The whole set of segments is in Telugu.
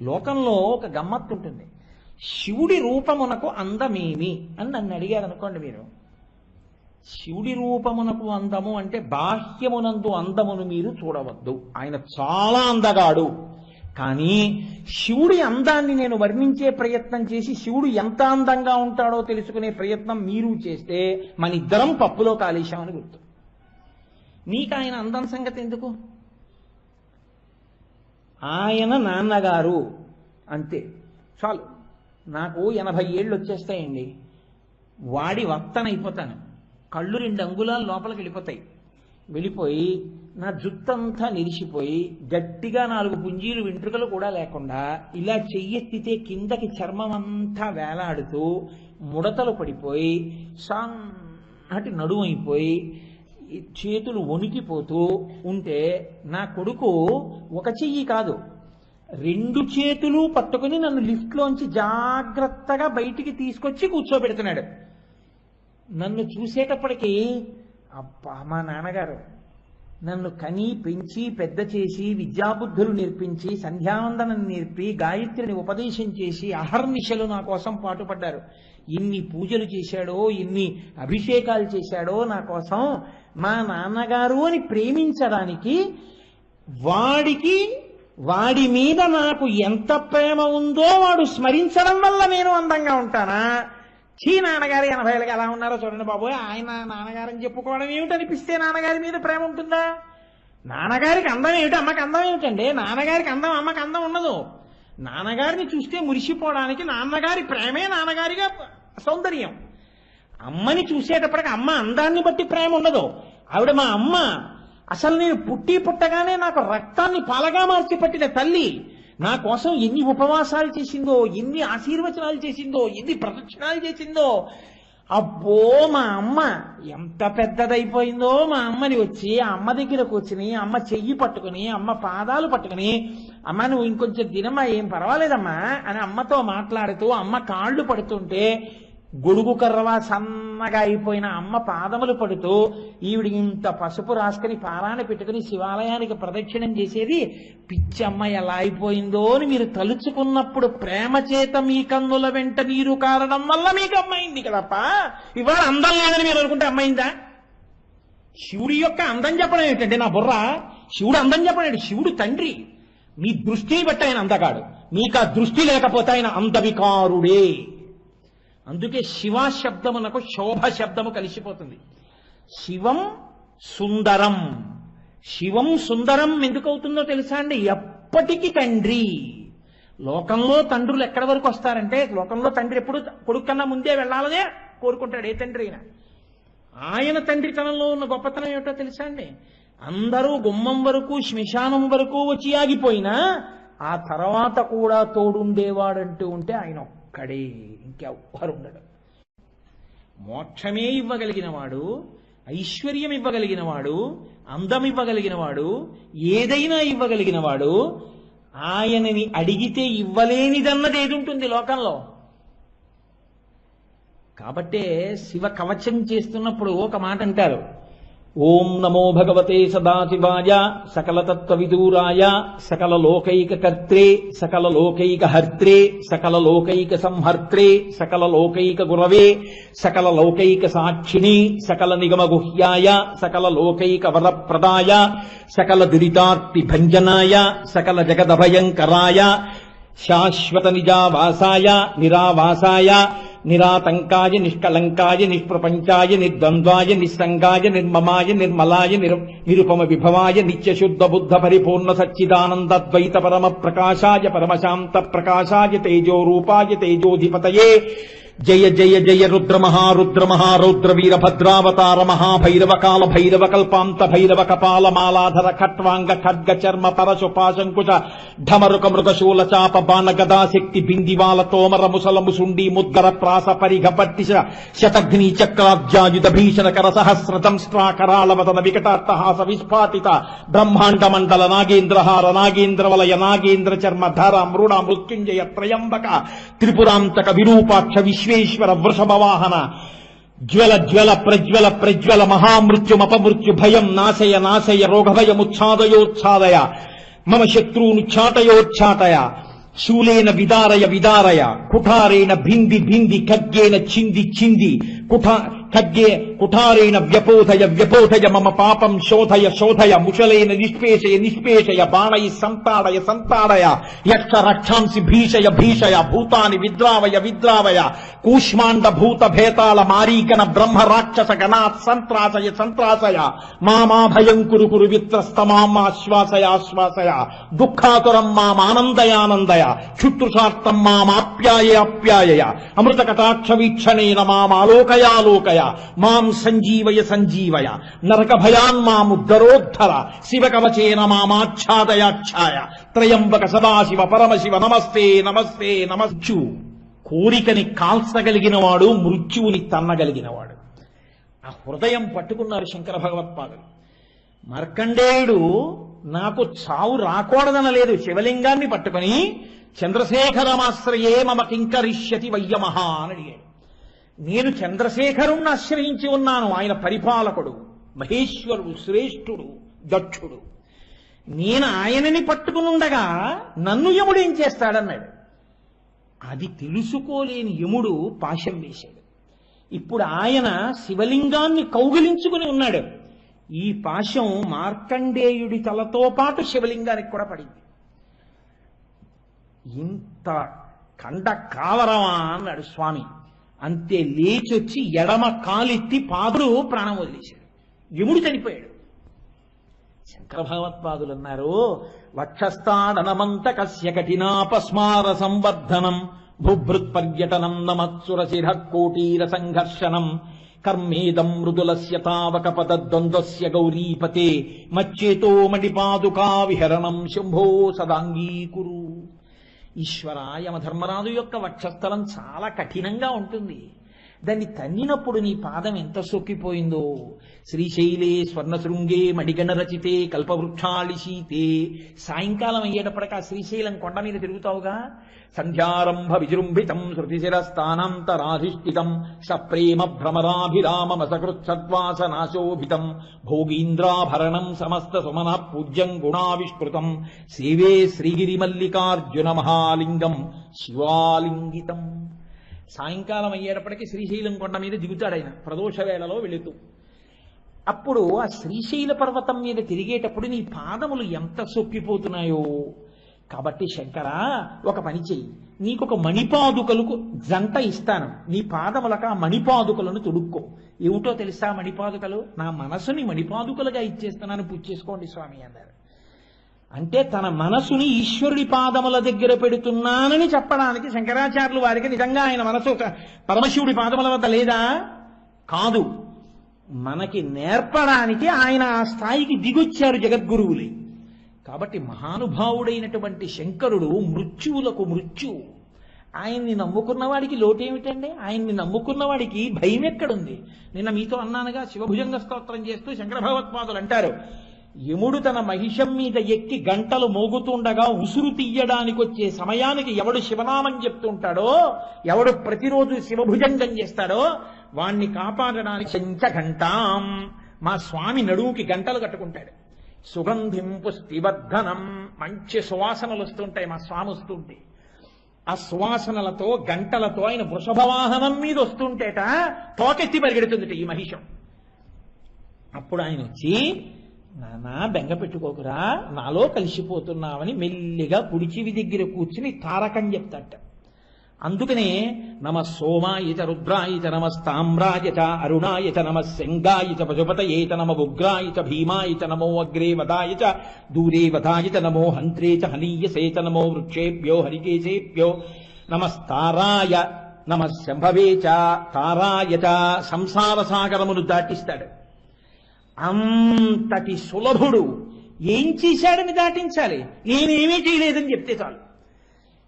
లోకంలో ఒక గమ్మత్తు ఉంటుంది. శివుడి రూపమునకు అందమేమి? అని నన్ను అడిగారు అనుకోండి మీరు. శివుడి రూపమునకు అందము అంటే బాహ్యమునందు అందమును మీరు చూడవద్దు. ఆయన చాలా అందగాడు. కానీ శివుడి అందాన్ని నేను వర్ణించే ప్రయత్నం చేసి శివుడు ఎంత అందంగా ఉంటాడో తెలుసుకునే ప్రయత్నం మీరు చేస్తే మన ఇద్దరం పప్పులో కాలేశామని గుర్తు. నీకు ఆయన అందం సంగతి ఎందుకు? ఆయన నాన్నగారు అంతే. చాలు. నాకు ఎనభై ఏళ్ళు వచ్చేస్తాయండి. వాడి వత్తనైపోతాను కళ్ళు రెండు అంగుళాలు లోపలికి వెళ్ళిపోతాయి. వెళ్ళిపోయి నా జుత్తంతా నిలిచిపోయి గట్టిగా నాలుగు పుంజీలు వెంట్రుకలు కూడా లేకుండా ఇలా చెయ్యెత్తితే కిందకి చర్మం అంతా వేలాడుతూ ముడతలు పడిపోయి సాటి నడుమైపోయి చేతులు వణికిపోతూ ఉంటే నా కొడుకు ఒక చెయ్యి కాదు. రెండు చేతులు పట్టుకుని నన్ను లిఫ్ట్లోంచి జాగ్రత్తగా బయటికి తీసుకొచ్చి కూర్చోబెడుతున్నాడు. నన్ను చూసేటప్పటికీ అబ్బా మా నాన్నగారు నన్ను కని పెంచి పెద్ద చేసి విద్యాబుద్ధులు నేర్పించి సంధ్యావందనం నేర్పి గాయత్రిని ఉపదేశం చేసి అహర్నిశలు నా కోసం పాటుపడ్డారు. ఎన్ని పూజలు చేశాడో ఎన్ని అభిషేకాలు చేశాడో నా కోసం మా నాన్నగారు అని ప్రేమించడానికి వాడికి వాడి మీద నాకు ఎంత ప్రేమ ఉందో వాడు స్మరించడం వల్ల నేను అందంగా ఉంటానా? చీ నాన్నగారు ఎనభై ఏళ్ళకి ఎలా ఉన్నారో చూడండి బాబోయ్. ఆయన నాన్నగారని చెప్పుకోవడం ఏమిటనిపిస్తే నాన్నగారి మీద ప్రేమ ఉంటుందా? నాన్నగారికి అందం ఏమిటి? అమ్మకి అందం ఏమిటండి? నాన్నగారికి అందం అమ్మకి అందం ఉండదు. నాన్నగారిని చూస్తే మురిసిపోవడానికి నాన్నగారి ప్రేమే నాన్నగారిగా సౌందర్యం. అమ్మని చూసేటప్పటికి అమ్మ అందాన్ని బట్టి ప్రేమ ఉండదు. ఆవిడ మా అమ్మ. అసలు నేను పుట్టి పుట్టగానే నాకు రక్తాన్ని పాలగా మార్చి పట్టిన తల్లి. నా కోసం ఎన్ని ఉపవాసాలు చేసిందో ఎన్ని ఆశీర్వచనాలు చేసిందో ఎన్ని ప్రదక్షిణాలు చేసిందో. అబ్బో మా అమ్మ. ఎంత పెద్దదైపోయిందో మా అమ్మని వచ్చి ఆ అమ్మ దగ్గరకు వచ్చి అమ్మ చెయ్యి పట్టుకుని అమ్మ పాదాలు పట్టుకుని అమ్మ నువ్వు ఇంకొంచెం దినమ్మా ఏం పర్వాలేదమ్మా అని అమ్మతో మాట్లాడుతూ అమ్మ కాళ్ళు పడుతుంటే గొడుగు కర్రవా సన్నగా అయిపోయిన అమ్మ పాదములు పడుతూ ఈవిడ ఇంత పసుపు రాసుకుని పారాన పెట్టుకుని శివాలయానికి ప్రదక్షిణం చేసేది పిచ్చమ్మ ఎలా అయిపోయిందో అని మీరు తలుచుకున్నప్పుడు ప్రేమ చేత మీ కన్నుల వెంట నీరు కారడం వల్ల మీకు అమ్మైంది కదప్ప. ఇవాళ అందం లేదని మీరు అనుకుంటే అమ్మైందా? శివుడి యొక్క అందం చెప్పడం ఏంటంటే నా బుర్ర శివుడు అందం చెప్పడం శివుడు తండ్రి. మీ దృష్టిని బట్టి ఆయన అందగాడు. మీకు ఆ దృష్టి లేకపోతే ఆయన అందవికారుడే. అందుకే శివ శబ్దమునకు శోభ శబ్దము కలిసిపోతుంది. శివం సుందరం. శివం సుందరం ఎందుకవుతుందో తెలుసా అండి? ఎప్పటికీ తండ్రి. లోకంలో తండ్రులు ఎక్కడి వరకు వస్తారంటే లోకంలో తండ్రి ఎప్పుడు కొడుకు కన్నా ముందే వెళ్ళాలనే కోరుకుంటాడు. ఏ తండ్రి అయినా. ఆయన తండ్రితనంలో ఉన్న గొప్పతనం ఏమిటో తెలుసా అండి? అందరూ గుమ్మం వరకు శ్మశానం వరకు వచ్చి ఆగిపోయినా ఆ తర్వాత కూడా తోడుండేవాడంటూ ఉంటే ఆయన ఒక్కడే ఇంకెవ్వరు ఉండడు మోక్షమే ఇవ్వగలిగినవాడు ఐశ్వర్యం ఇవ్వగలిగినవాడు అందం ఇవ్వగలిగినవాడు ఏదైనా ఇవ్వగలిగినవాడు ఆయనని అడిగితే ఇవ్వలేనిదన్నది ఏది ఉంటుంది లోకంలో? కాబట్టే శివ కవచం చేస్తున్నప్పుడు ఒక మాట అంటారు ఓం నమో భగవతే సదాశివాయ సకల తత్వవిదూరాయ సకల లోకైక కర్త్రే సకల లోకైక హర్త్రే సకల లోకైక సంహర్త్రే సకల లోకైక గురవే సకల లోకైక సాక్షిణి సకల నిగమ గుహ్యాయ సకల లోకైక వరప్రదాయ సకల దురితార్తి భంజనాయ సకల జగదభయంకరాయ శాశ్వత నిజావాసాయ నిరావాసాయ నిరాతంకాయ నిష్కలంకాయ నిష్ప్రపంచాయ నిర్ద్వంద్వాయ నిస్సంగాయ నిర్మమాయ నిర్మలాయ నిరుపమ విభవాయ నిత్యశుద్ధ బుద్ధ పరిపూర్ణ సచ్చిదానందద్వైత పరమ ప్రకాశాయ పరమశాంత ప్రకాశాయ తేజో రూపాయ తేజోధిపతయే జయ జయ జయ రుద్రమహా రుద్రమహా మహారౌద్ర వీర భద్రావతార మహాభైరవ కాల భైరవ కల్పాంత భైరవ కపాల మాలాధర ఖట్వాంగ ఖడ్గ చర్మ పరశు పాశంకుశ ఢమరుక మృగశూల చాప బాణ గదాశక్తి బిందివాల తోమర ముసల ముసుండి ముద్గర ప్రాస పరిఘ పట్టిష శతఘ్ని చక్రాబ్జాయుధ భీషణ కర సహస్ర దంష్ట్రాకరాళ వదన వికటాట్టహాస విస్ఫాటిత బ్రహ్మాండ మండల నాగేంద్రహార నాగేంద్ర వలయ నాగేంద్ర చర్మ ధర మృణ మృత్యుంజయ త్రయంబక త్రిపురాంతక విరూపాక్ష విశ్వ విశ్వేశ్వర వృషభవాహన. జ్వల జ్వల ప్రజ్వల ప్రజ్వల మహామృత్యుమపమృత్యు భయం నాశయ నాశయ రోగభయముచ్ఛాదయోచ్ఛాదయ మమ శత్రువును ఛాటయోచ్ఛాటయ. శూలేన విదారయ విదారయ. కుఠారేణ భింది భింది ఖడ్గేన చింది చింది. కుఠా ఖడ్గే కుఠారేణ వ్యపోధయ వ్యపోధయ మమ పాపం శోధయ శోధయ ముషలైన నిష్పేషయ నిష్పేషయ బాణై సంతాడయ సంతాడయ యక్ష రక్షాంసి భీషయ భీషయ భూతాని విద్రావయ విద్రావయ కూష్మాండ భూత భేతాల మారీకన బ్రహ్మ రాక్షస గణాత్ సంత్రాసయ సంత్రాసయ మామా భయం కురు కురు విత్రస్తమాం ఆశ్వాసయ ఆశ్వాసయ దుఃఖాతురం మామానందయానందయ శుత్రుషార్థం మామాప్యాయ అప్యాయ అమృత కటాక్ష వీక్షణేన మామాలోకయాలోకయ మాం సంజీవయ సంజీవయ. నరక భయాన్ మాముద్ధరోద్ధర శివ కవచేన మామాచ్ఛాదయాఛాయ త్రయంబక సదాశివ పరమశివ నమస్తే నమస్తే నమస్చు. కోరికని కాల్చగలిగిన వాడు మృత్యువుని తన్నగలిగినవాడు. ఆ హృదయం పట్టుకున్నారు శంకర భగవత్పాదులు. మార్కండేయుడు నాకు చావు రాకూడదనలేదు. శివలింగాన్ని పట్టుకొని చంద్రశేఖరమాశ్రయే మమ కింకరిష్యతి వయ్యమహ అని అడిగాడు. నేను చంద్రశేఖరుణ్ణి ఆశ్రయించి ఉన్నాను. ఆయన పరిపాలకుడు మహేశ్వరుడు శ్రేష్ఠుడు దక్షుడు. నేను ఆయనని పట్టుకుని ఉండగా నన్ను యముడు ఏం చేస్తాడన్నాడు. అది తెలుసుకోలేని యముడు పాశం వేశాడు. ఇప్పుడు ఆయన శివలింగాన్ని కౌగిలించుకుని ఉన్నాడు. ఈ పాశం మార్కండేయుడి తలతో పాటు శివలింగానికి కూడా పడింది. ఇంత కండ కావరమా అన్నాడు స్వామి. అంతే లేచొచ్చి ఎడమ కాలెత్తి పాదుడు ప్రాణం వదిలేశాడు. యముడు చనిపోయాడు. శంకర భగవత్పాదులు అన్నారు వక్షస్థాడనమంత కస్య కఠినాపస్మార సంవర్ధనం భుభృత్ పర్యటనం నమత్సురశిర కోటీర సంఘర్షణం కర్మేదం మృదులస్య తావక పదద్వంద్వస్య గౌరీపతే. మచ్చేతో మణిపాదుకా విహరణం శంభో సదాంగీకురు. ఈశ్వర యమధర్మరాజు యొక్క వక్షస్థలం చాలా కఠినంగా ఉంటుంది. దాన్ని తన్నినప్పుడు నీ పాదం ఎంత సొక్కిపోయిందో? శ్రీశైలే స్వర్ణశృంగే మడిగణ రచితే కల్పవృక్షాళి శీతే సాయంకాలం అయ్యేటప్పటికి ఆ శ్రీశైలం కొండ మీద తిరుగుతావుగా? సంధ్యారంభ విజృంభితం శృతిశిరస్థానాంతరాధిష్ఠితం సప్రేమ భ్రమరాభిరామమసకృత్సద్వాసనాశోభితం భోగీంద్రాభరణం సమస్త సుమన పూజ్యం గుణావిష్కృతం సేవే శ్రీగిరిమల్లికార్జున మహాలింగం శివాలింగితం. సాయంకాలం అయ్యేటప్పటికీ శ్రీశైలం కొండ మీద దిగుతాడు ఆయన. ప్రదోష వేళలో వెళుతూ. అప్పుడు ఆ శ్రీశైల పర్వతం మీద తిరిగేటప్పుడు నీ పాదములు ఎంత సొక్కిపోతున్నాయో కాబట్టి శంకర ఒక పని చెయ్యి. నీకొక మణిపాదుకలకు జంట ఇస్తాను. నీ పాదములకు ఆ మణిపాదుకలను తుడుక్కో. ఏమిటో తెలుసా మణిపాదుకలు? నా మనసుని మణిపాదుకలుగా ఇచ్చేస్తున్నాను. చేసుకోండి స్వామి అన్నారు. అంటే తన మనసుని ఈశ్వరుడి పాదముల దగ్గర పెడుతున్నానని చెప్పడానికి శంకరాచార్యులు వారికి నిజంగా ఆయన మనసు ఒక పరమశివుడి పాదముల వద్ద లేదా? కాదు. మనకి నేర్పడానికి ఆయన ఆ స్థాయికి దిగొచ్చారు జగద్గురువులే. కాబట్టి మహానుభావుడైనటువంటి శంకరుడు మృత్యువులకు మృత్యువు ఆయన్ని నమ్ముకున్న వాడికి లోటేమిటండి? ఆయన్ని నమ్ముకున్న వాడికి భయం ఎక్కడుంది నిన్న మీతో అన్నానుగా శివభుజంగ స్తోత్రం చేస్తూ శంకర భగవత్పాదులు అంటారు యముడు తన మహిషం మీద ఎక్కి గంటలు మోగుతుండగా ఉసురు తీయడానికి వచ్చే సమయానికి ఎవడు శివనామం చెప్తుంటాడో ఎవడు ప్రతిరోజు శివభుజంగం చేస్తాడో వాణ్ణి కాపాడడానికి చెంచ గంటాం మా స్వామి నడువుకి గంటలు కట్టుకుంటాడు. సుగంధింపు స్థివర్ధనం మంచి సువాసనలు వస్తుంటాయి మా స్వామి వస్తుంటే. ఆ సువాసనలతో గంటలతో ఆయన వృషభవాహనం మీద వస్తుంటేట తోకెత్తి పరిగెడుతుందిట ఈ మహిషం. అప్పుడు ఆయన వచ్చి నానా బెంగ పెట్టుకోకురా నాలో కలిసిపోతున్నావని మెల్లిగా పుడిచివి దగ్గర కూర్చుని తారకం చెప్తాట. అందుకనే నమ సోమాయిత రుద్రాయిత రుద్రాయ చ నమస్తామ్రాయ నమ శంగాయిత చ నమ ఉగ్రాయిత భీమాయిత నమో అగ్రే వదాయ దూరే వదాయ నమో హంత్రే చ నమో వృక్షేభ్యో హరికేశేభ్యో నమస్తారాయ నమ శంభవే చ సంసార సాగరమును దాటిస్తాడు. అంతటి సులభుడు ఏం చేశాడని దాటించాలి? నేనేమీ చేయలేదని చెప్తే చాలు.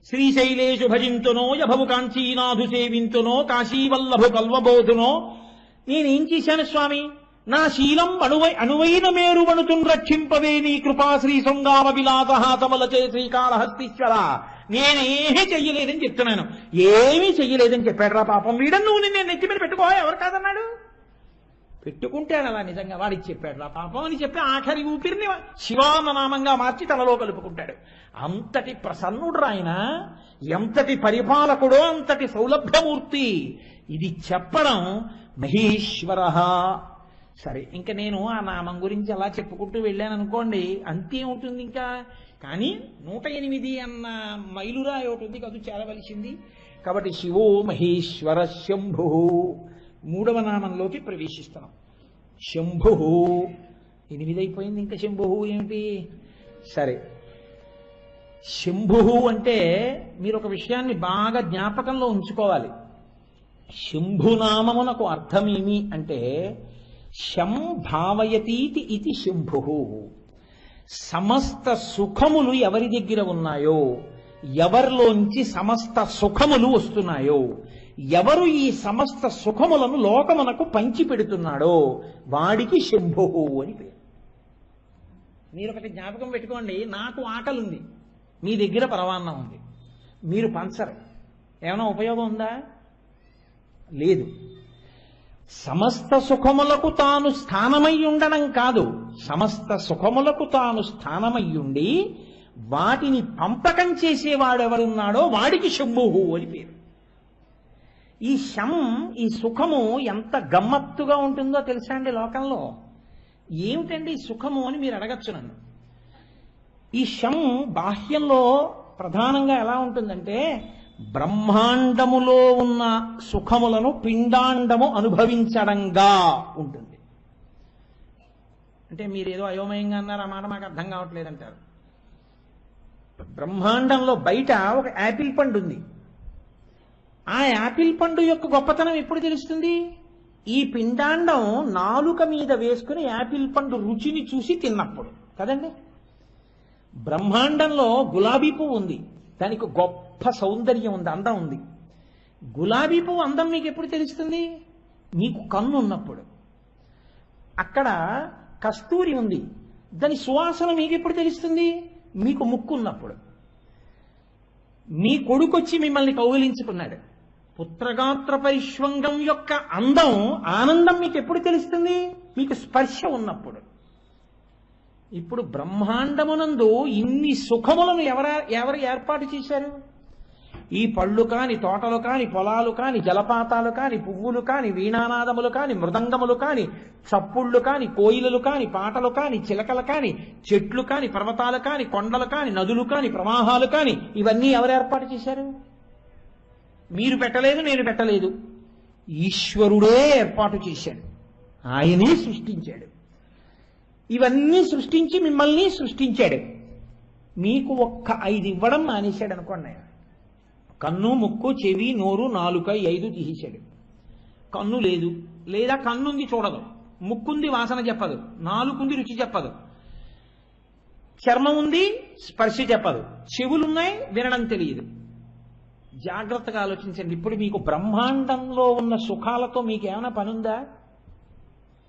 శ్రీశైలేషు భజింతునో యభవు కాంచీనాథు సేవింతునో కాశీవల్లభు కల్వబోధునో నేనేం చేశాను స్వామి? నా శీలం అణువై అణువైన మేరువణుతున్ రక్షింపవే నీ కృపా శ్రీ శృంగామ విలాసహాతములచే శ్రీకాళహస్తీశ్వర నేనేమీ చెయ్యలేదని చెప్తున్నాను. ఏమీ చెయ్యలేదని చెప్పాడు రా పాపం. వీడని నువ్వు నిన్ను నెత్తి మీద పెట్టుకో ఎవరు కాదన్నాడు? పెట్టుకుంటాడు అలా నిజంగా వాడికి చెప్పాడు. ఆ పాపం అని చెప్పి ఆఖరి ఊపిరిని శివాన్న నామంగా మార్చి తనలో కలుపుకుంటాడు. అంతటి ప్రసన్నుడు ఆయన ఎంతటి పరిపాలకుడో అంతటి సౌలభ్యమూర్తి? ఇది చెప్పడం మహేశ్వర సరే ఇంకా నేను ఆ నామం గురించి అలా చెప్పుకుంటూ వెళ్ళాను అనుకోండి అంతే ఉంటుంది ఇంకా. కానీ నూట ఎనిమిది అన్న మైలురాయి ఒకటి ఉంది కాదు చేరవలసింది. కాబట్టి శివో మహేశ్వర శంభు. మూడవ నామంలోకి ప్రవేశిస్తున్నాం. శంభు ఎనిమిది అయిపోయింది ఇంకా శంభు ఏమిటి? సరే. శంభు అంటే మీరు ఒక విషయాన్ని బాగా జ్ఞాపకంలో ఉంచుకోవాలి. శంభునామమునకు అర్థమేమి అంటే శం భావయతీతి ఇది శంభు సమస్త సుఖములు ఎవరి దగ్గర ఉన్నాయో? ఎవరిలోంచి సమస్త సుఖములు వస్తున్నాయో? ఎవరు ఈ సమస్త సుఖములను లోకమునకు పంచి పెడుతున్నాడో వాడికి శంభో అని పేరు. మీరు ఒకటి జ్ఞాపకం పెట్టుకోండి నాకు ఆకలి ఉంది మీ దగ్గర పరవాన్నం ఉంది. మీరు పంచరు. ఏమైనా ఉపయోగం ఉందా? లేదు. సమస్త సుఖములకు తాను స్థానమై ఉండడం కాదు. సమస్త సుఖములకు తాను స్థానమై ఉండి వాటిని పంపకం చేసేవాడు ఎవరున్నాడో వాడికి శంభుహు అని పేరు. ఈ శం ఈ సుఖము ఎంత గమ్మత్తుగా ఉంటుందో తెలుసా అండి లోకంలో? ఏమిటండి సుఖము అని మీరు అడగచ్చు నన్ను. ఈ శం బాహ్యంలో ప్రధానంగా ఎలా ఉంటుందంటే బ్రహ్మాండములో ఉన్న సుఖములను పిండాండము అనుభవించడంగా ఉంటుంది. అంటే మీరేదో అయోమయంగా అన్నారు ఆ మాట మాకు అర్థం కావట్లేదంటారు. బ్రహ్మాండంలో బయట ఒక యాపిల్ పండు ఉంది. ఆ యాపిల్ పండు యొక్క గొప్పతనం ఎప్పుడు తెలుస్తుంది? ఈ పిండాండం నాలుక మీద వేసుకుని యాపిల్ పండు రుచిని చూసి తిన్నప్పుడు. కదండి? బ్రహ్మాండంలో గులాబీ పువ్వు ఉంది. దానికి గొప్ప సౌందర్యం ఉంది అందం ఉంది. గులాబీ పువ్వు అందం మీకు ఎప్పుడు తెలుస్తుంది? మీకు కన్ను ఉన్నప్పుడు. అక్కడ కస్తూరి ఉంది. దాని సువాసన మీకు ఎప్పుడు తెలుస్తుంది? మీకు ముక్కు ఉన్నప్పుడు. మీ కొడుకొచ్చి మిమ్మల్ని కౌగిలించుకున్నాడు. పుత్రగాత్ర పరిష్వంగం యొక్క అందం ఆనందం మీకు ఎప్పుడు తెలుస్తుంది? మీకు స్పర్శ ఉన్నప్పుడు. ఇప్పుడు బ్రహ్మాండమునందు ఇన్ని సుఖములను ఎవర ఎవరు ఏర్పాటు చేశారు? ఈ పళ్ళు కాని తోటలు కాని పొలాలు కాని జలపాతాలు కాని పువ్వులు కాని వీణానాదములు కాని మృదంగములు కాని చప్పుళ్ళు కాని కోయిలలు కాని పాటలు కాని చిలకలు కాని చెట్లు కాని పర్వతాలు కాని కొండలు కాని నదులు కాని ప్రవాహాలు కాని ఇవన్నీ ఎవరు ఏర్పాటు చేశారు? మీరు పెట్టలేదు నేను పెట్టలేదు. ఈశ్వరుడే ఏర్పాటు చేశాడు. ఆయనే సృష్టించాడు. ఇవన్నీ సృష్టించి మిమ్మల్ని సృష్టించాడు. మీకు ఒక్క ఐదు ఇవ్వడం మానేశాడు అనుకోండి. ఆయన కన్ను ముక్కు చెవి నోరు నాలుక ఐదు తీసేశాడు. కన్ను లేదు. లేదా కన్నుంది చూడదు. ముక్కుంది వాసన చెప్పదు. నాలుకుంది రుచి చెప్పదు. చర్మం ఉంది స్పర్శ చెప్పదు. చెవులున్నాయి వినడం తెలియదు. జాగ్రత్తగా ఆలోచించండి. ఇప్పుడు మీకు బ్రహ్మాండంలో ఉన్న సుఖాలతో మీకు ఏమైనా పనుందా?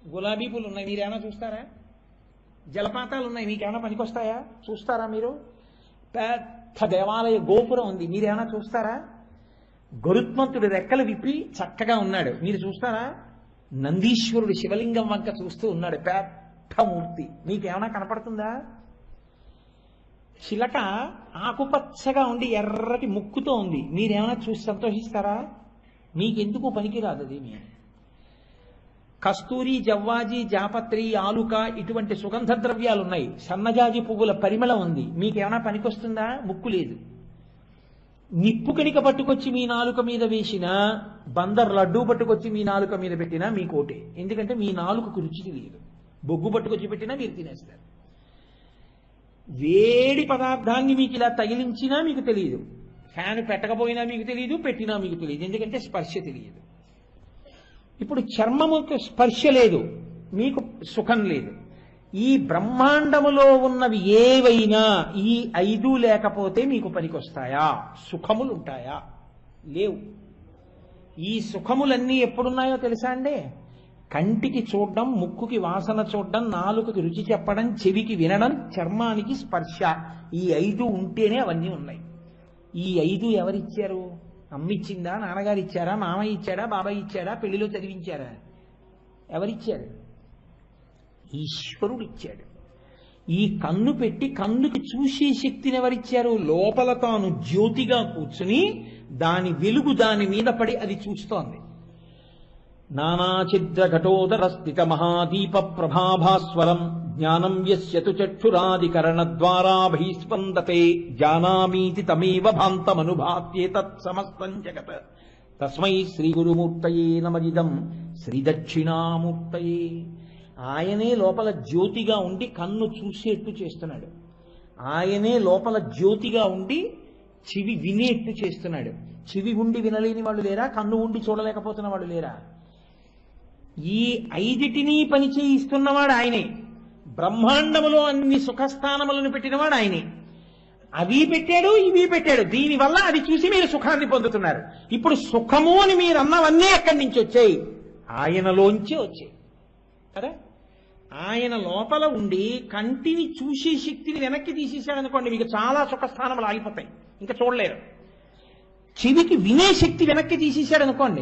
గులాబీ పూలు ఉన్నాయి మీరు ఏమైనా చూస్తారా? జలపాతాలు ఉన్నాయి మీకు ఏమైనా పనికొస్తాయా? చూస్తారా మీరు? పెద్ద దేవాలయ గోపురం ఉంది మీరు ఏమైనా చూస్తారా? గరుత్మంతుడి రెక్కలు విప్పి చక్కగా ఉన్నాడు. మీరు చూస్తారా? నందీశ్వరుడు శివలింగం వంక చూస్తూ ఉన్నాడు. పెద్ద మూర్తి. మీకేమైనా కనపడుతుందా? చిలక ఆకుపచ్చగా ఉండి ఎర్రటి ముక్కుతో ఉంది. మీరేమైనా చూసి సంతోషిస్తారా? మీకెందుకు పనికిరాదు అది మీ కస్తూరి జవ్వాజి జాపత్రి ఆలుక ఇటువంటి సుగంధ ద్రవ్యాలు ఉన్నాయి సన్నజాజి పువ్వుల పరిమళం ఉంది. మీకేమైనా పనికొస్తుందా? ముక్కు లేదు. నిప్పు కణిక పట్టుకొచ్చి మీ నాలుక మీద వేసిన బందర్ లడ్డూ పట్టుకొచ్చి మీ నాలుక మీద పెట్టినా మీ కోటే ఎందుకంటే మీ నాలుకకు రుచి తెలియదు బొగ్గు పట్టుకొచ్చి పెట్టినా మీరు తినేస్తారు. వేడి పదార్థాన్ని మీకు ఇలా తగిలించినా మీకు తెలియదు ఫ్యాన్ పెట్టకపోయినా మీకు తెలియదు పెట్టినా మీకు తెలియదు ఎందుకంటే స్పర్శ తెలియదు. ఇప్పుడు చర్మముకు స్పర్శ లేదు. మీకు సుఖం లేదు. ఈ బ్రహ్మాండములో ఉన్నవి ఏవైనా ఈ ఐదు లేకపోతే మీకు పనికొస్తాయా? సుఖములు ఉంటాయా లేవు. ఈ సుఖములన్నీ ఎప్పుడున్నాయో తెలుసా అండి? కంటికి చూడడం ముక్కుకి వాసన చూడడం నాలుకకి రుచి చెప్పడం చెవికి వినడం చర్మానికి స్పర్శ. ఈ ఐదు ఉంటేనే అవన్నీ ఉన్నాయి. ఈ ఐదు ఎవరిచ్చారు? అమ్మిచ్చిందా? నాన్నగారు ఇచ్చారా మామయ్య ఇచ్చాడా? బాబాయ్ ఇచ్చాడా? పెళ్ళిలో చదివించారా? ఎవరిచ్చారు? ఈశ్వరుడు ఇచ్చాడు ఈ కన్ను పెట్టి కన్నుకి చూసే శక్తిని ఎవరిచ్చారు? లోపల తాను జ్యోతిగా కూర్చుని దాని వెలుగు దాని మీద పడి అది చూస్తోంది. నానాచిద్ర మహాదీప ప్రభాభాస్వరం జ్ఞానం యస్యతు చక్షురాదికరణ ద్వారా భైస్పందతే జానామీతి తమేవ భాంతమనుభాత్యేతత్ సమస్తం జగత్ తస్మై శ్రీ గురుమూర్తయే నమజిదం ఆయనే లోపల జ్యోతిగా ఉండి కన్ను చూసేట్టు చేస్తున్నాడు. ఆయనే లోపల జ్యోతిగా ఉండి చెవి వినేట్టు చేస్తున్నాడు. చెవి ఉండి వినలేని వాళ్ళు లేరా? కన్ను ఉండి చూడలేకపోతున్న వాళ్ళు లేరా? ఈ ఐదిటిని పని చేయిస్తున్నవాడు ఆయనే. బ్రహ్మాండములో అన్ని సుఖస్థానములను పెట్టినవాడు ఆయనే. అవి పెట్టాడు ఇవి పెట్టాడు. దీనివల్ల అది చూసి మీరు సుఖాన్ని పొందుతున్నారు. ఇప్పుడు సుఖము అని మీరు అన్నవన్నీ ఎక్కడి నుంచి వచ్చాయి. ఆయనలోంచి వచ్చాయి. కదా? ఆయన లోపల ఉండి కంటిని చూసే శక్తిని వెనక్కి తీసేశాడనుకోండి మీకు చాలా సుఖస్థానములు ఆగిపోతాయి. ఇంకా చూడలేరు. చెవికి వినే శక్తి వెనక్కి తీసేశాడనుకోండి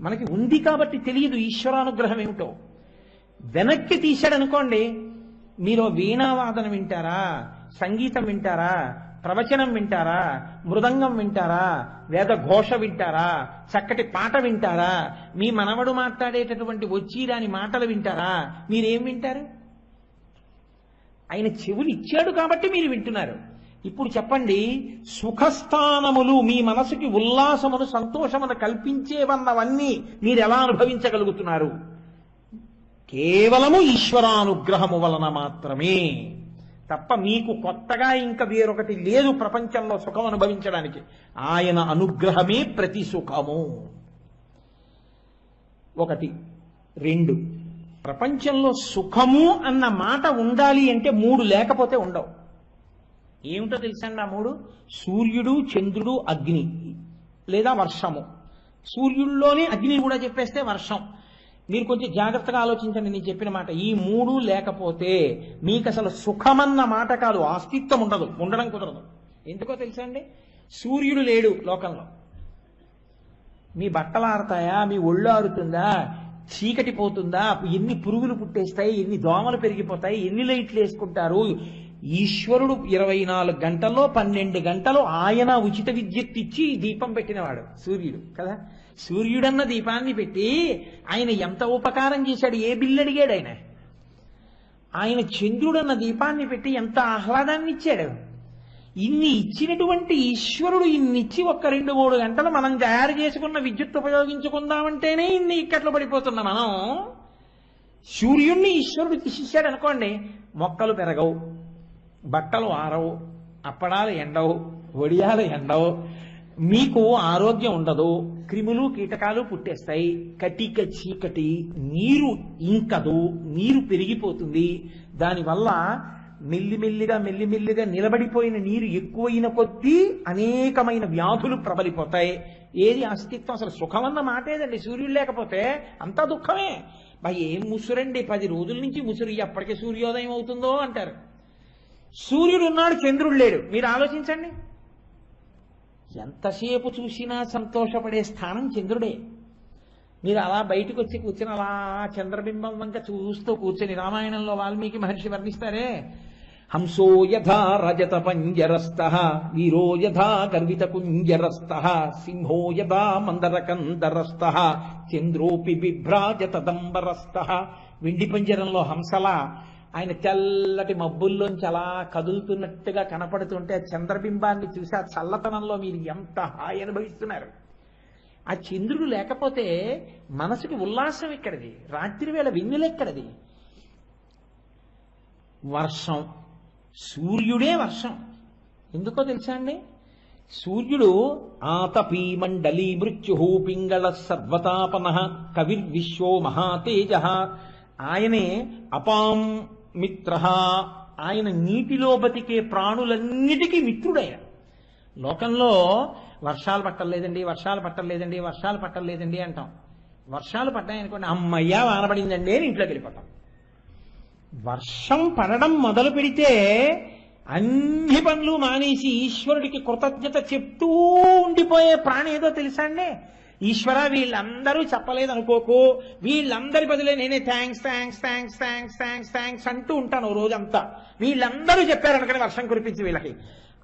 మనకి ఉంది కాబట్టి తెలియదు ఈశ్వరానుగ్రహం ఏమిటో. వెనక్కి తీశాడనుకోండి మీరు వీణావాదన వింటారా సంగీతం వింటారా ప్రవచనం వింటారా మృదంగం వింటారా వేద ఘోష వింటారా చక్కటి పాట వింటారా మీ మనవడు మాట్లాడేటటువంటి వచ్చిరాని మాటలు వింటారా మీరేం వింటారు? ఆయన చెవులు ఇచ్చాడు కాబట్టి మీరు వింటున్నారు. ఇప్పుడు చెప్పండి సుఖస్థానములు మీ మనసుకి ఉల్లాసమును సంతోషమును కల్పించేవన్నవన్నీ మీరు ఎలా అనుభవించగలుగుతున్నారు? కేవలము ఈశ్వరానుగ్రహము వలన మాత్రమే. తప్ప మీకు కొత్తగా ఇంకా వేరొకటి లేదు ప్రపంచంలో సుఖం అనుభవించడానికి. ఆయన అనుగ్రహమే ప్రతి సుఖము. ఒకటి. రెండు. ప్రపంచంలో సుఖము అన్న మాట ఉండాలి అంటే మూడు లేకపోతే ఉండవు. ఏమిటో తెలుసండి ఆ మూడు? సూర్యుడు చంద్రుడు అగ్ని లేదా వర్షము. సూర్యుడిలోనే అగ్ని కూడా చెప్పేస్తే వర్షం. మీరు కొంచెం జాగ్రత్తగా ఆలోచించండి నేను చెప్పిన మాట. ఈ మూడు లేకపోతే మీకు అసలు సుఖమన్న మాట కాదు. అస్తిత్వం ఉండదు. ఉండడం కుదరదు. ఎందుకో తెలుసా అండి? సూర్యుడు లేడు లోకంలో. మీ బట్టలు ఆరుతాయా? మీ ఒళ్ళు ఆరుతుందా? చీకటి పోతుందా? ఎన్ని పురుగులు పుట్టేస్తాయి? ఎన్ని దోమలు పెరిగిపోతాయి? ఎన్ని లైట్లు వేసుకుంటారు? ఈశ్వరుడు ఇరవై నాలుగు గంటల్లో పన్నెండు గంటలు ఆయన ఉచిత విద్యుత్ ఇచ్చి దీపం పెట్టినవాడు సూర్యుడు కదా? సూర్యుడన్న దీపాన్ని పెట్టి ఆయన ఎంత ఉపకారం చేశాడు ఏ బిల్లు అడిగాడు ఆయన? ఆయన చంద్రుడన్న దీపాన్ని పెట్టి ఎంత ఆహ్లాదాన్ని ఇచ్చాడు? ఇన్ని ఇచ్చినటువంటి ఈశ్వరుడు ఇన్నిచ్చి ఒక్క రెండు మూడు గంటలు మనం తయారు చేసుకున్న విద్యుత్ ఉపయోగించుకుందామంటేనే ఇన్ని ఇక్కట్లు పడిపోతున్నాం మనం. సూర్యుణ్ణి ఈశ్వరుడు తీసేశాడు అనుకోండి మొక్కలు పెరగవు. బట్టలు ఆరవు అప్పడాలు ఎండవు వడియాలు ఎండవు. మీకు ఆరోగ్యం ఉండదు క్రిములు కీటకాలు పుట్టేస్తాయి. కటిక చీకటి నీరు ఇంకదు నీరు పెరిగిపోతుంది. దానివల్ల మెల్లిమెల్లిగా మెల్లిమెల్లిగా నిలబడిపోయిన నీరు ఎక్కువైన కొద్దీ అనేకమైన వ్యాధులు ప్రబలిపోతాయి. ఏది అస్తిత్వం? అసలు సుఖమన్న మాటేదండి. సూర్యుడు లేకపోతే అంతా దుఃఖమే. బా ఏం ముసురండి? పది రోజుల నుంచి ముసురు. ఎప్పటికీ సూర్యోదయం అవుతుందో అంటారు. సూర్యుడు ఉన్నాడు చంద్రుడు లేడు. మీరు ఆలోచించండి. ఎంతసేపు చూసినా సంతోషపడే స్థానం చంద్రుడే. మీరు అలా బయటకు వచ్చి కూర్చుని అలా చంద్రబింబం వంక చూస్తూ కూర్చొని రామాయణంలో వాల్మీకి మహర్షి వర్ణిస్తారే? హంసో యథా రజత పంజరస్థ వీరో యథా గర్విత కుంజరస్థ సింహో యథా మందరకందరస్థ చంద్రోపి బిభ్రాజత దంబరస్థ వెండి పంజరంలో హంసలా ఆయన తెల్లటి మబ్బుల్లోంచి అలా కదులుతున్నట్టుగా కనపడుతుంటే ఆ చంద్రబింబాన్ని చూసి ఆ చల్లతనంలో మీరు ఎంత హాయి అనుభవిస్తున్నారు. ఆ చంద్రుడు లేకపోతే మనసుకి ఉల్లాసం ఎక్కడిది? రాత్రి వేళ వెన్నెలెక్కడిది వర్షం. సూర్యుడే వర్షం. ఎందుకో తెలుసా అండి? సూర్యుడు ఆతపీ మండలీ మృత్యు పింగళ సర్వతాపన కవిర్విశ్వో మహాతేజ. ఆయనే అపాం మిత్ర. ఆయన నీటిలో బతికే ప్రాణులన్నిటికీ మిత్రుడయ్య. లోకంలో వర్షాలు పట్టలేదండి వర్షాలు పట్టలేదండి వర్షాలు పట్టలేదండి అంటాం. వర్షాలు పడ్డాయనుకోండి అమ్మయ్యా వానపడిందండి అని ఇంట్లోకి వెళ్ళిపోతాం. వర్షం పడడం మొదలు పెడితే అన్ని పనులు మానేసి ఈశ్వరుడికి కృతజ్ఞత చెప్తూ ఉండిపోయే ప్రాణి ఏదో తెలుసా అండి? ఈశ్వర వీళ్ళందరూ చెప్పలేదు అనుకోకు వీళ్ళందరి బదులే నేనే thanks thanks thanks thanks thanks thanks అంటూ ఉంటాను రోజంతా. వీళ్ళందరూ చెప్పారనుకుని వర్షం కురిపించి వీళ్ళకి.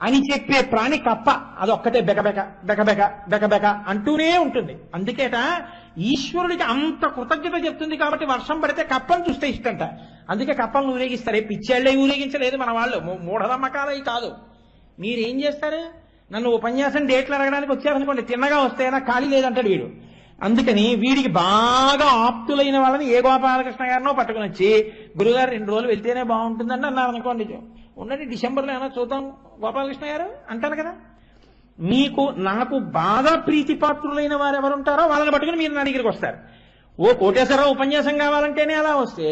అని చెప్పే ప్రాణి కప్ప అదొక్కటే బెకబెక బెకబెక బెకబెక అంటూనే ఉంటుంది. అందుకేట ఈశ్వరుడికి అంత కృతజ్ఞత చెప్తుంది కాబట్టి వర్షం పడితే కప్పను చూస్తే ఇష్టంట. అందుకే కప్పలను ఊరేగిస్తారు. ఏ పిచ్చేళ్ళే ఊరేగించలేదు మన వాళ్ళు. మూ- మూఢనమ్మకాలవి కాదు. మీరేం చేస్తారు? నన్ను ఉపన్యాసం డేట్లు అడగడానికి వచ్చారనుకోండి తిన్నగా వస్తే నాకు ఖాళీ లేదంటాడు వీడు. అందుకని వీడికి బాగా ఆప్తులైన వాళ్ళని ఏ గోపాలకృష్ణ గారినో పట్టుకుని వచ్చి గురుగారు రెండు రోజులు వెళ్తేనే బాగుంటుందని అన్నారు అనుకోండి ఉండండి డిసెంబర్లో ఏమైనా చూద్దాం గోపాలకృష్ణ గారు? అంటారు కదా. మీకు నాకు బాగా ప్రీతిపాత్రులైన వారు ఎవరుంటారో వాళ్ళని పట్టుకుని మీరు నా దగ్గరికి వస్తారు. ఓ కోటేశ్వరరావు ఉపన్యాసం కావాలంటేనే అలా వస్తే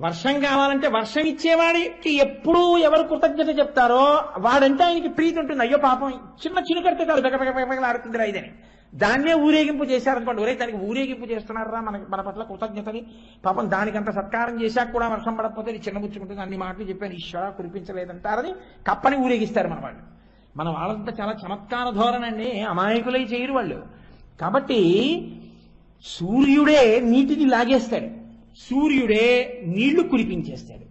వర్షం కావాలంటే వర్షం ఇచ్చేవాడికి ఎప్పుడు ఎవరు కృతజ్ఞత చెప్తారో వాడంటే ఆయనకి ప్రీతి ఉంటుంది. అయ్యో పాపం చిన్న చినుకడితే చాలు బెక రా ఇదని దాన్నే ఊరేగింపు చేశారనుకోండి. ఒరే దానికి ఊరేగింపు చేస్తున్నారా? మన మన పట్ల కృతజ్ఞతని. పాపం దానికంత సత్కారం చేశాక కూడా వర్షం పడకపోతే ఇది చిన్నబుచ్చుకుంటుంది అన్ని మాటలు చెప్పాను. ఈశ్వర కురిపించలేదంటారని కప్పని ఊరేగిస్తారు మన వాళ్ళు. మన వాళ్ళంతా చాలా చమత్కార ధోరణండి. అమాయకులై చేయరు వాళ్ళు. కాబట్టి సూర్యుడే నీటిని లాగేస్తాడు. సూర్యుడే నీళ్ళు కురిపించేస్తాడు.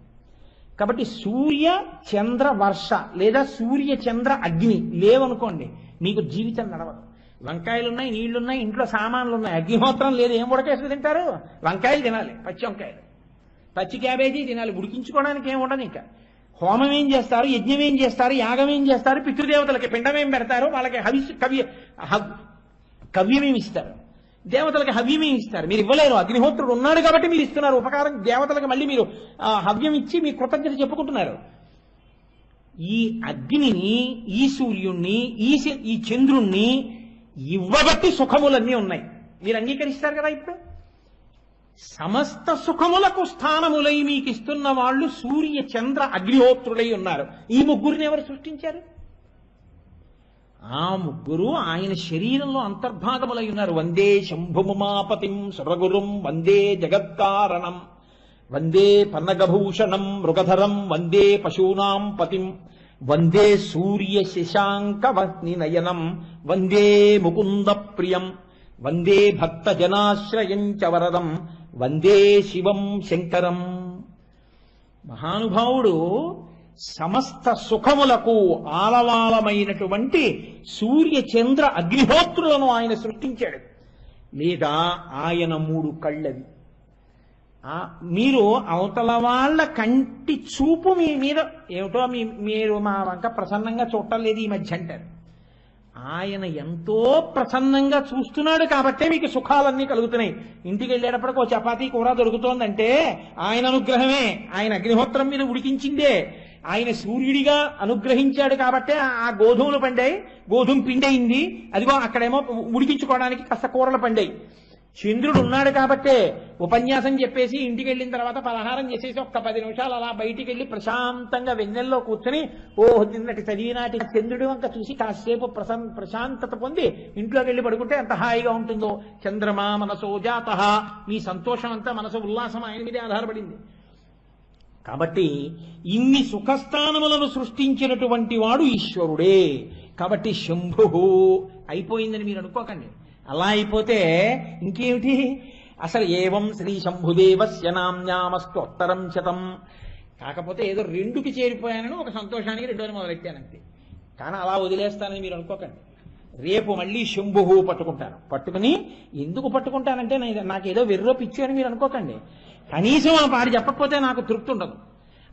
కాబట్టి సూర్య చంద్ర వర్ష లేదా సూర్య చంద్ర అగ్ని లేవనుకోండి మీకు జీవితం నడవదు. వంకాయలు ఉన్నాయి నీళ్ళున్నాయి ఇంట్లో సామాన్లు ఉన్నాయి అగ్నిహోత్రం లేదు ఏం ఉడకేసుకు తింటారు? వంకాయలు తినాలి పచ్చి వంకాయలు. పచ్చి క్యాబేజీ తినాలి ఉడికించుకోవడానికి ఏం ఉండదు ఇంకా. హోమం ఏం చేస్తారు యజ్ఞం ఏం చేస్తారు యాగం ఏం చేస్తారు? పితృదేవతలకి పిండం ఏం పెడతారు? వాళ్ళకి హవిస్ కవి కవ్యమేమి ఇస్తారు? దేవతలకు హవ్యమే ఇస్తారు. మీరు ఇవ్వలేరు. అగ్నిహోత్రుడు ఉన్నాడు కాబట్టి మీరు ఇస్తున్నారు. ఉపకారం దేవతలకు మళ్ళీ మీరు హవ్యం ఇచ్చి మీ కృతజ్ఞత చెప్పుకుంటున్నారు. ఈ అగ్నిని ఈ సూర్యుణ్ణి ఈ ఈ చంద్రుణ్ణి ఇవ్వబట్టి సుఖములన్నీ ఉన్నాయి. మీరు అంగీకరిస్తారు కదా ఇప్పుడు? సమస్త సుఖములకు స్థానములై మీకు ఇస్తున్న వాళ్ళు సూర్య చంద్ర అగ్నిహోత్రులై ఉన్నారు. ఈ ముగ్గురిని ఎవరు సృష్టించారు? ఆ ముగ్గురు ఆయన శరీరంలో అంతర్భాగములై ఉన్నారు. వందే శంభుమాపతిం సురగురుం వందే జగత్కారణం వందే పన్నగభూషణం మృగధరం వందే పశూనాం పతిం వందే సూర్య శశాంక నయనం వందే ముకుంద ప్రియం వందే భక్త జనాశ్రయం చ వరదం వందే శివం శంకరం. మహానుభావుడు సమస్త సుఖములకు ఆలవాలమైనటువంటి సూర్య చంద్ర అగ్నిహోత్రులను ఆయన సృష్టించాడు. లేదా ఆయన మూడు కళ్ళవి. మీరు అవతల వాళ్ళ కంటి చూపు మీ మీద ఏమిటో మీ మీరు మా వంక ప్రసన్నంగా చూడలేదు ఈ మధ్య అంటారు. ఆయన ఎంతో ప్రసన్నంగా చూస్తున్నాడు కాబట్టే మీకు సుఖాలన్నీ కలుగుతున్నాయి. ఇంటికి వెళ్ళేటప్పటికి ఒక చపాతీ కూర దొరుకుతోందంటే ఆయన అనుగ్రహమే. ఆయన అగ్నిహోత్రం మీద ఉడికించిందే. ఆయన సూర్యుడిగా అనుగ్రహించాడు కాబట్టే ఆ గోధుమలు పండాయి. గోధుమ పిండయింది. అదిగో అక్కడేమో ఉడికించుకోవడానికి కాస్త కూరలు పండాయి. చంద్రుడు ఉన్నాడు కాబట్టే ఉపన్యాసం చెప్పేసి ఇంటికి వెళ్ళిన తర్వాత పలహారం చేసేసి ఒక్క పది నిమిషాలు అలా బయటికి వెళ్ళి ప్రశాంతంగా వెన్నెల్లో కూర్చొని ఓ నిన్నటి చదివినాటి చంద్రుడి వంక చూసి కాసేపు ప్రశా ప్రశాంతత పొంది ఇంట్లోకి వెళ్ళి పడుకుంటే ఎంత హాయిగా ఉంటుందో. చంద్రమా మనసో జాత. మీ సంతోషం అంతా మనసు ఉల్లాసం ఆయన మీదే ఆధారపడింది. కాబట్టి ఇన్ని సుఖస్థానములను సృష్టించినటువంటి వాడు ఈశ్వరుడే. కాబట్టి శంభు అయిపోయిందని మీరు అనుకోకండి. అలా అయిపోతే ఇంకేమిటి? అసలు ఏవం శ్రీ శంభుదేవస్య నామ్యామస్తోత్తరం శతం. కాకపోతే ఏదో రెండుకి చేరిపోయానని ఒక సంతోషానికి రెండోని మొదలెట్టానంతే. కానీ అలా వదిలేస్తానని మీరు అనుకోకండి. రేపు మళ్ళీ శంభుహు పట్టుకుంటాను. పట్టుకుని ఎందుకు పట్టుకుంటానంటే నేను- నాకేదో వెర్రో పిచ్చి అని మీరు అనుకోకండి. కనీసం ఆ పాడి చెప్పకపోతే నాకు తృప్తి ఉండదు.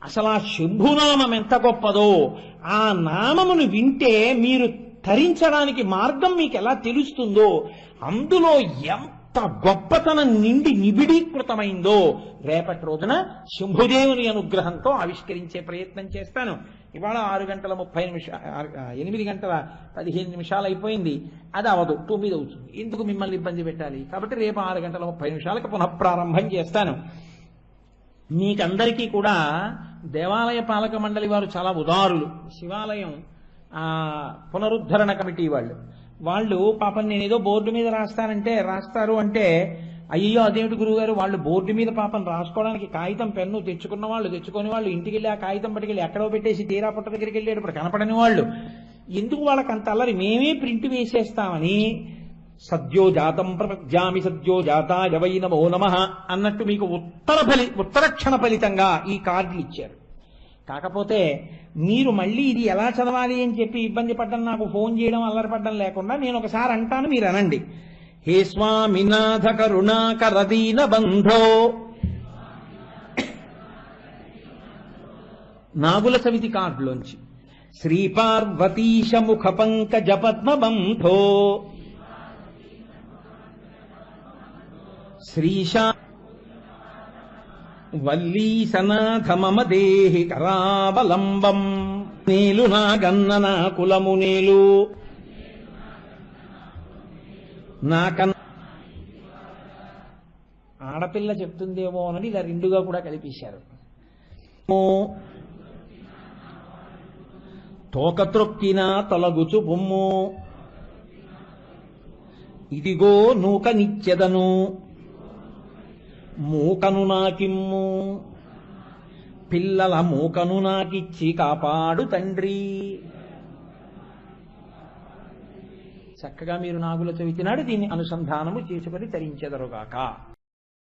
అసలు ఆ శంభునామం ఎంత గొప్పదో ఆ నామమును వింటే మీరు తరించడానికి మార్గం మీకు ఎలా తెలుస్తుందో అందులో ఎంత గొప్పతనం నిండి నిబిడీకృతమైందో రేపటి రోజున శంభుదేవుని అనుగ్రహంతో ఆవిష్కరించే ప్రయత్నం చేస్తాను. ఇవాళ ఆరు గంటల ముప్పై నిమిషాలు ఎనిమిది గంటల పదిహేను నిమిషాలు అయిపోయింది. అది అవదు తొమ్మిది అవుతుంది ఎందుకు మిమ్మల్ని ఇబ్బంది పెట్టాలి? కాబట్టి రేపు ఆరు గంటల ముప్పై నిమిషాలకు పునఃప్రారంభం చేస్తాను. మీకందరికీ కూడా దేవాలయ పాలక మండలి వారు చాలా ఉదారులు. శివాలయం పునరుద్ధరణ కమిటీ వాళ్ళు. వాళ్ళు పాపం నేను ఏదో బోర్డు మీద రాస్తానంటే రాస్తారు అంటే అయ్యో అదేమిటి గురువుగారు? వాళ్ళు బోర్డు మీద పాపం రాసుకోవడానికి కాగితం పెన్ను తెచ్చుకున్న వాళ్ళు తెచ్చుకుని వాళ్ళు ఇంటికి వెళ్ళి ఆ కాగితం పట్టుకెళ్ళి ఎక్కడో పెట్టేసి తీరా పుట్ట దగ్గరికి వెళ్ళేటప్పుడు కనపడని వాళ్ళు. ఎందుకు వాళ్ళకి అంత అల్లరి? మేమే ప్రింట్ వేసేస్తామని సద్యోజాతం ప్రపద్యామి సద్యోజాతాయ వై నమో నమ అన్నట్టు మీకు ఉత్తర ఫలి ఉత్తరక్షణ ఫలితంగా ఈ కార్డులు ఇచ్చారు. కాకపోతే మీరు మళ్ళీ ఇది ఎలా చదవాలి అని చెప్పి ఇబ్బంది పడ్డం నాకు ఫోన్ చేయడం అల్లరిపడ్డం లేకుండా నేను ఒకసారి అంటాను మీరు అనండి. హే స్వామినాథ కరుణాకర దీన బంధో. నాగుల సమితి కార్డులోంచి. శ్రీ పార్వతీశ ముఖ పంకజ పద్మబంధో శ్రీశా వల్లీసనాథ మమ దేహి కరావలంబం నేలు నా గన్న నా కులము నేలు. నాకన్న ఆడపిల్ల చెప్తుందేమో అని ఇలా రెండుగా కూడా కలిపేశారు. ఓ తోక త్రొక్కిన తొలగుచు బొమ్ము. ఇదిగో నూక నిచ్చెదను మూకను నాకిమ్ము. పిల్లల మూకను నాకిచ్చి కాపాడు తండ్రి. చక్కగా మీరు నాగుల ఇచ్చినాడు దీన్ని అనుసంధానము చేసుకొని తరించెదరుగాక.